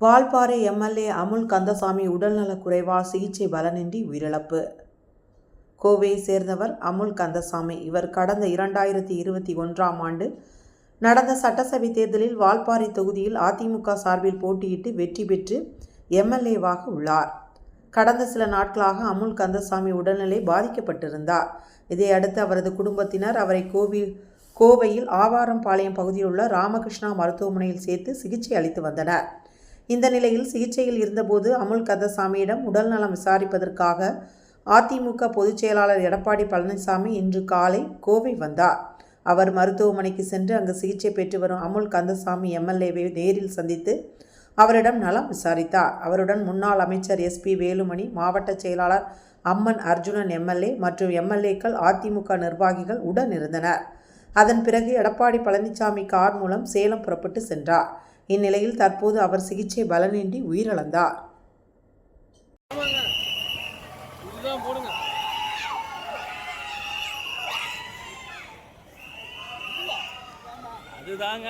Valparai MLA Amul Kandasamy உடல்நலக் குறைவால் சிகிச்சை பலனின்றி உயிரிழப்பு. கோவையை சேர்ந்தவர் அமுல் கந்தசாமி. இவர் கடந்த இரண்டாயிரத்தி இருபத்தி ஒன்றாம் ஆண்டு நடந்த சட்டசபை தேர்தலில் வால்பாறை தொகுதியில் அதிமுக சார்பில் போட்டியிட்டு வெற்றி பெற்று எம்எல்ஏவாக உள்ளார். கடந்த சில நாட்களாக அமுல் கந்தசாமி உடல்நிலை பாதிக்கப்பட்டிருந்தார். இதையடுத்து அவரது குடும்பத்தினர் அவரை கோவில் கோவையில் ஆவாரம்பாளையம் பகுதியில் உள்ள ராமகிருஷ்ணா மருத்துவமனையில் சேர்த்து சிகிச்சை அளித்து வந்தனர். இந்த நிலையில் சிகிச்சையில் இருந்தபோது அமுல் கந்தசாமியிடம் உடல்நலம் விசாரிப்பதற்காக அதிமுக பொதுச் செயலாளர் எடப்பாடி பழனிசாமி இன்று காலை கோவை வந்தார். அவர் மருத்துவமனைக்கு சென்று அங்கு சிகிச்சை பெற்று வரும் அமுல் கந்தசாமி எம்எல்ஏவை நேரில் சந்தித்து அவரிடம் நலம் விசாரித்தார். அவருடன் முன்னாள் அமைச்சர் எஸ்பி வேலுமணி மாவட்ட செயலாளர் அம்மன் அர்ஜுனன் எம்எல்ஏ மற்றும் எம்எல்ஏக்கள் அதிமுக நிர்வாகிகள் உடன் இருந்தனர். அதன் பிறகு எடப்பாடி பழனிசாமி கார் மூலம் சேலம் புறப்பட்டு சென்றார். இந்நிலையில் தற்போது அவர் சிகிச்சை பலனின்றி உயிரிழந்தார். அதுதாங்க